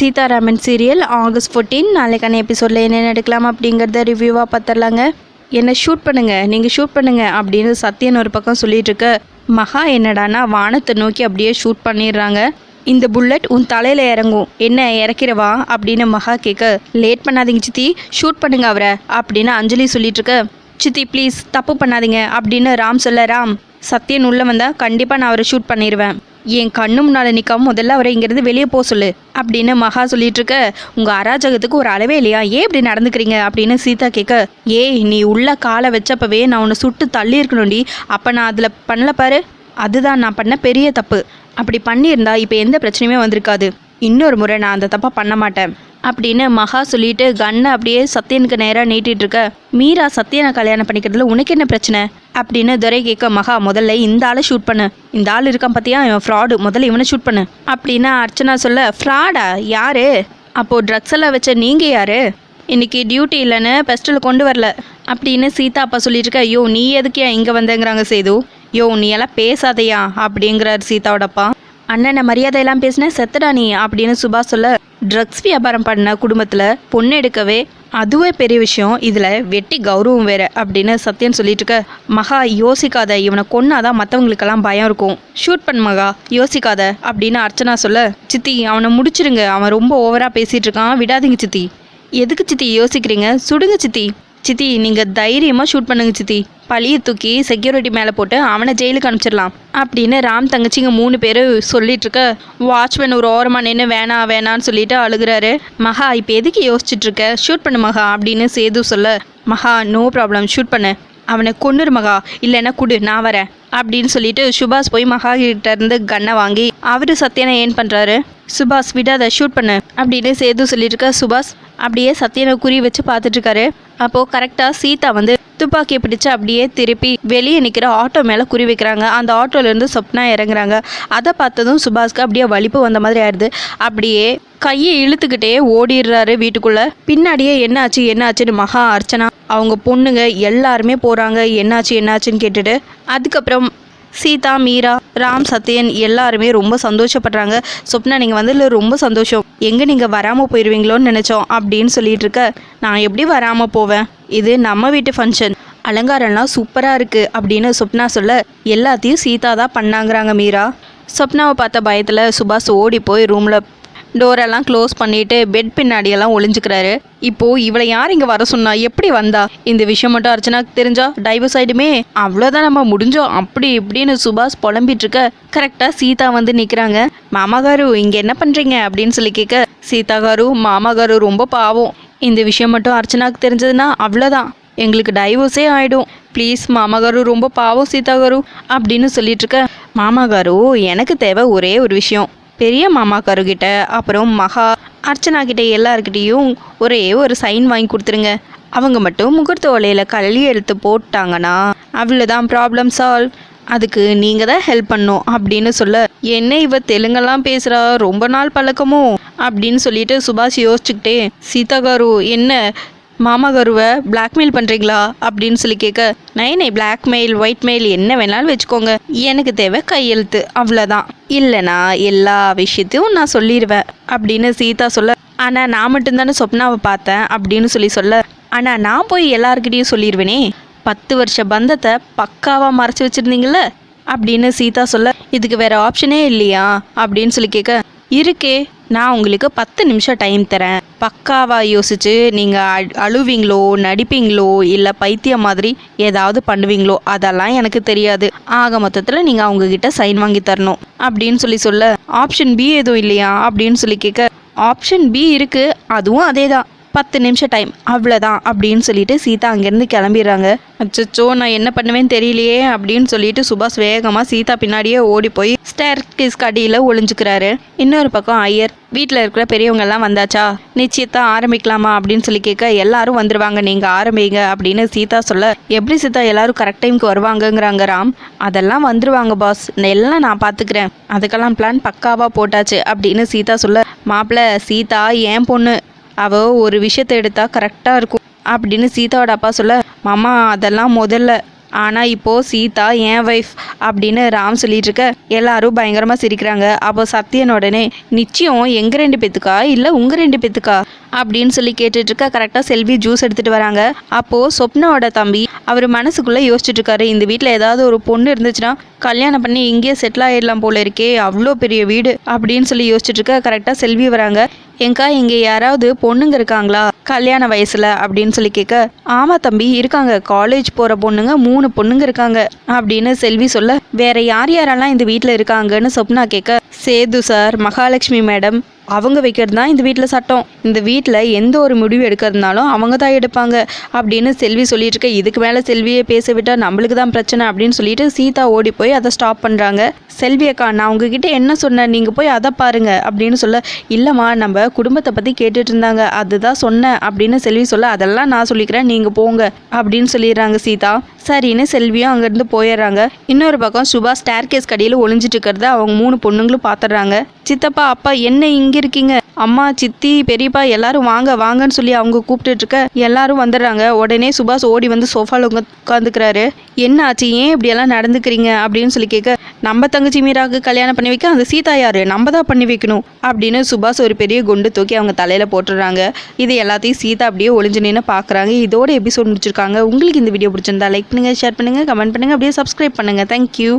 Sitharaman serial August fourteen நாளைக்கான எபிசோடில் என்ன நடக்கலாம் அப்படிங்கிறத ரிவ்யூவாக பார்த்துடலாங்க என்னை ஷூட் பண்ணுங்க? நீங்கள் ஷூட் பண்ணுங்க அப்படின்னு சத்யன் ஒரு பக்கம் சொல்லிட்டு இருக்க மகா என்னடானா வானத்தை நோக்கி அப்படியே ஷூட் பண்ணிடுறாங்க. இந்த புல்லட் உன் தலையில் இறங்கும். என்ன இறக்கிறவா? அப்படின்னு மகா கேட்க லேட் பண்ணாதீங்க சித்தி. ஷூட் பண்ணுங்க அவரை. அப்படின்னு அஞ்சலி சொல்லிட்டு இருக்க சித்தி ப்ளீஸ் தப்பு பண்ணாதீங்க. அப்படின்னு ராம் சொல்ல ராம் சத்யன் உள்ளே வந்தால் கண்டிப்பாக நான் அவரை ஷூட் பண்ணிடுவேன் என் கண்ணு முன்னால் நிற்காம முதல்ல அவரை இங்கேருந்து வெளியே போக சொல்லு அப்படின்னு மகா சொல்லிட்டு இருக்க உங்கள் அராஜகத்துக்கு ஒரு அளவே இல்லையா? ஏன் இப்படி நடந்துக்கிறீங்க? அப்படின்னு சீதா கேட்க ஏய் நீ உள்ள காலை வச்சப்பவே நான் உன்னை சுட்டு தள்ளி இருக்கணும்டி அப்போ நான் அதில் பண்ணல பாரு. அதுதான் நான் பண்ண பெரிய தப்பு. அப்படி பண்ணியிருந்தா இப்போ எந்த பிரச்சனையுமே வந்திருக்காது. இன்னொரு முறை நான் அந்த தப்பை பண்ண மாட்டேன். அப்படின்னு மகா சொல்லிட்டு கண்ணை அப்படியே சத்யனுக்கு நேராக நீட்டிகிட்டு இருக்க. மீரா சத்யனை கல்யாணம் பண்ணிக்கிறதுல உனக்கு என்ன பிரச்சனை? அப்படின்னு துரை கேட்க மகா முதல்ல இந்த ஆளை ஷூட் பண்ணு. இந்த ஆள் இருக்கான் பார்த்தியா இவன் ஃப்ராடு முதல்ல இவனை ஷூட் பண்ணு. அப்படின்னு அர்ச்சனா சொல்ல ஃப்ராடா யாரு? அப்போது ட்ரக்ஸ் எல்லாம் வச்ச நீங்கள் யாரு? இன்னைக்கு டியூட்டி இல்லைன்னு பெஸ்டில் கொண்டு வரல. அப்படின்னு சீதா அப்பா சொல்லிட்டு இருக்க ஐயோ நீ எதுக்கியா இங்கே வந்தேங்கிறாங்க சேது? யோ நீ எல்லாம் பேசாதையா? அப்படிங்கிறார் சீதாவோட அப்பா. அண்ணனை மரியாதையெல்லாம் பேசினேன் செத்தடா நீ. அப்படின்னு சுபாஷ் சொல்ல ட்ரக்ஸ் வியாபாரம் பண்ண குடும்பத்தில் பொண்ணு எடுக்கவே அதுவே பெரிய விஷயம். இதில் வெட்டி கௌரவம் வேற அப்படின்னு சத்யன் சொல்லிட்டு இருக்க மகா யோசிக்காத. இவனை கொன்னாதான் மற்றவங்களுக்கெல்லாம் பயம் இருக்கும். ஷூட் பண்ண மகா யோசிக்காத அப்படின்னு அர்ச்சனா சொல்ல. சித்தி அவனை முடிச்சிருங்க. அவன் ரொம்ப ஓவராக பேசிட்டு இருக்கான். விடாதீங்க சித்தி. எதுக்கு சித்தி யோசிக்கிறீங்க? சுடுங்க சித்தி. சித்தி நீங்கள் தைரியமாக ஷூட் பண்ணுங்க சித்தி. பழியை தூக்கி செக்யூரிட்டி மேலே போட்டு அவனை ஜெயிலுக்கு அனுப்பிச்சிடலாம். அப்படின்னு ராம் தங்கச்சிங்க மூணு பேர் சொல்லிட்டு இருக்க வாட்ச்மேன் ஒரு ஓரமாக நின்று வேணாம் வேணான்னு சொல்லிட்டு அழுகுறாரு. மகா இப்போ எதுக்கு யோசிச்சுட்டு இருக்க? ஷூட் பண்ணு மகா அப்படின்னு சேது சொல்ல மகா நோ ப்ராப்ளம் ஷூட் பண்ணு. அவனை கொன்னுரு மகா இல்லைன்னா குடு நான் வரேன் அப்படின்னு சொல்லிட்டு சுபாஷ் போய் மகா கிட்ட இருந்து கன்னை வாங்கி அவரு சத்யனை ஏன் பண்ணுறாரு சுபாஷ் விடாத ஷூட் பண்ணு அப்படின்னு சேது சொல்லிட்டு சுபாஷ். அப்படியே சத்யனை குறி வச்சு பார்த்துட்ருக்காரு. அப்போது கரெக்டாக சீதா வந்து துப்பாக்கியை பிடிச்சு அப்படியே திருப்பி வெளியே நிற்கிற ஆட்டோ மேலே குறி வைக்கிறாங்க. அந்த ஆட்டோலேருந்து சொப்னா இறங்குறாங்க. அதை பார்த்ததும் சுபாஷ்க்கு அப்படியே வலிப்பு வந்த மாதிரி ஆயிடுது. அப்படியே கையை இழுத்துக்கிட்டே ஓடிடுறாரு வீட்டுக்குள்ளே. பின்னாடியே என்னாச்சு என்னாச்சுன்னு மகா அர்ச்சனா அவங்க பொண்ணுங்க எல்லாருமே போகிறாங்க என்னாச்சு என்னாச்சுன்னு கேட்டுட்டு அதுக்கப்புறம் சீதா மீரா ராம் சத்யன் எல்லாருமே ரொம்ப சந்தோஷப்படுறாங்க. சொப்னா நீங்கள் வந்ததில் ரொம்ப சந்தோஷம். எங்கே நீங்கள் வராமல் போயிடுவீங்களோன்னு நினச்சோம் அப்படின்னு சொல்லிட்டு இருக்க. நான் எப்படி வராமல் போவேன்? இது நம்ம வீட்டு ஃபங்க்ஷன் அலங்காரம்லாம் சூப்பராக இருக்குது அப்படின்னு சொப்னா சொல்ல எல்லாத்தையும் சீதா தான் பண்ணாங்கிறாங்க மீரா. சொப்னாவை பார்த்த பயத்தில் சுபாஷ் ஓடி போய் ரூமில் டோரெல்லாம் க்ளோஸ் பண்ணிட்டு பெட் பின்னாடியெல்லாம் ஒளிஞ்சுக்கிறாரு. இப்போ இவளை யார் இங்கே வர சொன்னா? எப்படி வந்தா? இந்த விஷயம் மட்டும் அர்ச்சனாக்கு தெரிஞ்சா டைவர்ஸ் ஆயிடுமே. அவ்வளோதான் நம்ம முடிஞ்சோம். அப்படி இப்படின்னு சுபாஷ் புலம்பிட்டு இருக்க. கரெக்டாக சீதா வந்து நிற்கிறாங்க மாமாகாரு இங்கே என்ன பண்ணுறீங்க அப்படின்னு சொல்லி கேட்க சீதா காரு மாமாகாரு ரொம்ப பாவம். இந்த விஷயம் மட்டும் அர்ச்சனாக்கு தெரிஞ்சதுன்னா அவ்வளோதான் எங்களுக்கு டைவோர்ஸே ஆகிடும் ப்ளீஸ் மாமாகாரு ரொம்ப பாவம் சீதா காரு. அப்படின்னு சொல்லிட்டு இருக்க. மாமாகாரு எனக்கு தேவை ஒரே ஒரு விஷயம். பெரிய மாமா கிட்ட அப்புறம் மகா அர்ச்சனா கிட்ட எல்லாருக்கிட்டேயும் ஒரே ஒரு சைன் வாங்கி கொடுத்துருங்க. அவங்க மட்டும் முகூர்த்த ஓலையில் கல்வி எழுத்து போட்டாங்கன்னா அவ்வளோதான் ப்ராப்ளம் சால்வ் அதுக்கு நீங்கள் தான் ஹெல்ப் பண்ணும் அப்படின்னு சொல்ல என்ன இவ தெலுங்கெல்லாம் பேசுகிறா ரொம்ப நாள் பழக்கமோ? அப்படின்னு சொல்லிட்டு சுபாஷ் யோசிச்சுக்கிட்டே சீதாகாரு என்ன? மாமா கருவை பிளாக்மெயில் பண்ணுறீங்களா அப்படின்னு சொல்லி கேட்க நைனை பிளாக்மெயில் ஒயிட் மெயில் என்ன வேணாலும் வச்சுக்கோங்க. எனக்கு தேவை கையெழுத்து அவ்வளோதான் இல்லைனா எல்லா விஷயத்தையும் நான் சொல்லிடுவேன் அப்படின்னு சீதா சொல்ல ஆனால் நான் மட்டும்தானே சொப்னாவை பார்த்தேன் அப்படின்னு சொல்லி சொல்ல ஆனால் நான் போய் எல்லாருக்கிட்டேயும் சொல்லிடுவேனே பத்து வருஷ பந்தத்தை பக்காவாக மறைச்சி வச்சுருந்தீங்கள அப்படின்னு சீதா சொல்ல இதுக்கு வேற ஆப்ஷனே இல்லையா? அப்படின்னு சொல்லி கேட்க இருக்கே நான் உங்களுக்கு பத்து நிமிஷம் டைம் தரேன். பக்காவாக யோசிச்சு நீங்கள் அழுவீங்களோ நடிப்பீங்களோ இல்லை பைத்தியம் மாதிரி ஏதாவது பண்ணுவீங்களோ அதெல்லாம் எனக்கு தெரியாது. ஆக மொத்தத்தில் நீங்கள் அவங்கக்கிட்ட சைன் வாங்கி தரணும். அப்படின்னு சொல்லி சொல்ல ஆப்ஷன் பி எதுவும் இல்லையா? அப்படின்னு சொல்லி கேட்க ஆப்ஷன் பி இருக்குது அதுவும் அதே தான் பத்து நிமிஷம் டைம் அவ்வளோதான் அப்படின்னு சொல்லிட்டு சீதா அங்கேருந்து கிளம்பிடுறாங்க. அச்சோ நான் என்ன பண்ணுவேன்னு தெரியலையே அப்படின்னு சொல்லிட்டு சுபாஷ் வேகமாக சீதா பின்னாடியே ஓடி போய் ஸ்டேர் கிஸ் கடியில் ஒளிஞ்சுக்கிறாரு. இன்னொரு பக்கம் ஐயர் வீட்டில் இருக்கிற பெரியவங்கெல்லாம் வந்தாச்சா? நிச்சயத்தை ஆரம்பிக்கலாமா அப்படின்னு சொல்லி கேட்க எல்லாரும் வந்துருவாங்க நீங்கள் ஆரம்பிங்க அப்படின்னு சீதா சொல்ல எப்படி சீதா எல்லாரும் கரெக்ட் டைமுக்கு வருவாங்கங்கிறாங்க ராம். அதெல்லாம் வந்துருவாங்க பாஸ் எல்லாம் நான் பார்த்துக்கிறேன் அதுக்கெல்லாம் பிளான் பக்காவாக போட்டாச்சு அப்படின்னு சீதா சொல்ல மாப்பிள்ள சீதா ஏன் பொண்ணு. அவ ஒரு விஷயத்தை எடுத்தா கரெக்டாக இருக்கும் அப்படின்னு சீதாவோட அப்பா சொல்ல மாமா அதெல்லாம் முதல்ல. ஆனால் இப்போது சீதா என் ஒய்ஃப் அப்படின்னு ராம் சொல்லிட்டு இருக்க எல்லாரும் பயங்கரமாக சிரிக்கிறாங்க. அப்போ சத்யன் உடனே நிச்சயம் எங்கள் ரெண்டு பேத்துக்கா? இல்லை உங்கள் ரெண்டு பேத்துக்கா? அப்படின்னு சொல்லி கேட்டுட்டு இருக்க கரெக்டாக செல்வி ஜூஸ் எடுத்துகிட்டு வராங்க. அப்போது சொப்னாவோட தம்பி அவர் மனசுக்குள்ளே யோசிச்சுட்டு இருக்காரு இந்த வீட்டில் ஏதாவது ஒரு பொண்ணு இருந்துச்சுன்னா கல்யாணம் பண்ணி இங்கேயே செட்டில் ஆயிடலாம் போல இருக்கே அவ்வளோ பெரிய வீடு அப்படின்னு சொல்லி யோசிச்சுட்டு இருக்க கரெக்டாக செல்வி வராங்க. எங்கா இங்கே யாராவது பொண்ணுங்க இருக்காங்களா? கல்யாண வயசில் அப்படின்னு சொல்லி கேட்க ஆமாம் தம்பி இருக்காங்க. காலேஜ் போகிற பொண்ணுங்க மூணு பொண்ணுங்க இருக்காங்க. அப்படின்னு செல்வி சொல்ல வேற யார் யாரெல்லாம் இந்த வீட்டில் இருக்காங்கன்னு சொப்னா கேட்க சேது சார் மகாலட்சுமி மேடம் அவங்க வைக்கிறது தான் இந்த வீட்டில் சட்டம். இந்த வீட்டில் எந்த ஒரு முடிவு எடுக்கிறதுனாலும் அவங்க தான் எடுப்பாங்க அப்படின்னு செல்வி சொல்லிட்டு இருக்க. இதுக்கு மேலே செல்வியை பேச விட்டால் நம்மளுக்கு தான் பிரச்சனை அப்படின்னு சொல்லிட்டு சீதா ஓடி போய் அதை ஸ்டாப் பண்ணுறாங்க செல்வி அக்கா நான் உங்ககிட்ட என்ன சொன்னேன்? நீங்கள் போய் அதை பாருங்க அப்படின்னு சொல்ல இல்லைம்மா நம்ம குடும்பத்தை பற்றி கேட்டுட்டு இருந்தாங்க. அதுதான் சொன்னேன் அப்படின்னு செல்வி சொல்ல அதெல்லாம் நான் சொல்லிக்கிறேன். நீங்கள் போங்க அப்படின்னு சொல்லிடுறாங்க சீதா. சரின்னு செல்வியும் அங்கேருந்து போயிடுறாங்க. இன்னொரு பக்கம் சுபா ஸ்டேர் கேஸ் ஒளிஞ்சிட்டு இருக்கிறத அவங்க மூணு பொண்ணுங்களும் பார்த்துடுறாங்க. சித்தப்பா அப்பா என்ன இங்கே இருக்கீங்க? அம்மா சித்தி பெரியப்பா எல்லாரும் வாங்க வாங்கன்னு சொல்லி அவங்க கூப்பிட்டுட்டு இருக்க எல்லாரும் வந்துடுறாங்க. உடனே சுபாஷ் ஓடி வந்து சோஃபாவில் உட்காந்துக்கிறாரு என்ன ஆச்சு? ஏன் இப்படியெல்லாம் நடந்துக்கிறீங்க? அப்படின்னு சொல்லி கேட்க நம்ம தங்கச்சி மீராவுக்கு கல்யாணம் பண்ணி வைக்க அந்த சீதா யாரு? நம்ம தான் பண்ணி வைக்கணும். அப்படின்னு சுபாஷ் ஒரு பெரிய குண்டு தூக்கி அவங்க தலையில் போட்டுடுறாங்க. இது எல்லாத்தையும் சீதா அப்படியே ஒளிஞ்சு நின்று பார்க்குறாங்க இதோட எபிசோட் முடிச்சிருக்காங்க. உங்களுக்கு இந்த வீடியோ பிடிச்சிருந்தா லைக் பண்ணுங்கள் ஷேர் பண்ணுங்கள் கமெண்ட் பண்ணுங்கள் அப்படியே சப்ஸ்கிரைப் பண்ணுங்கள் தேங்க்யூ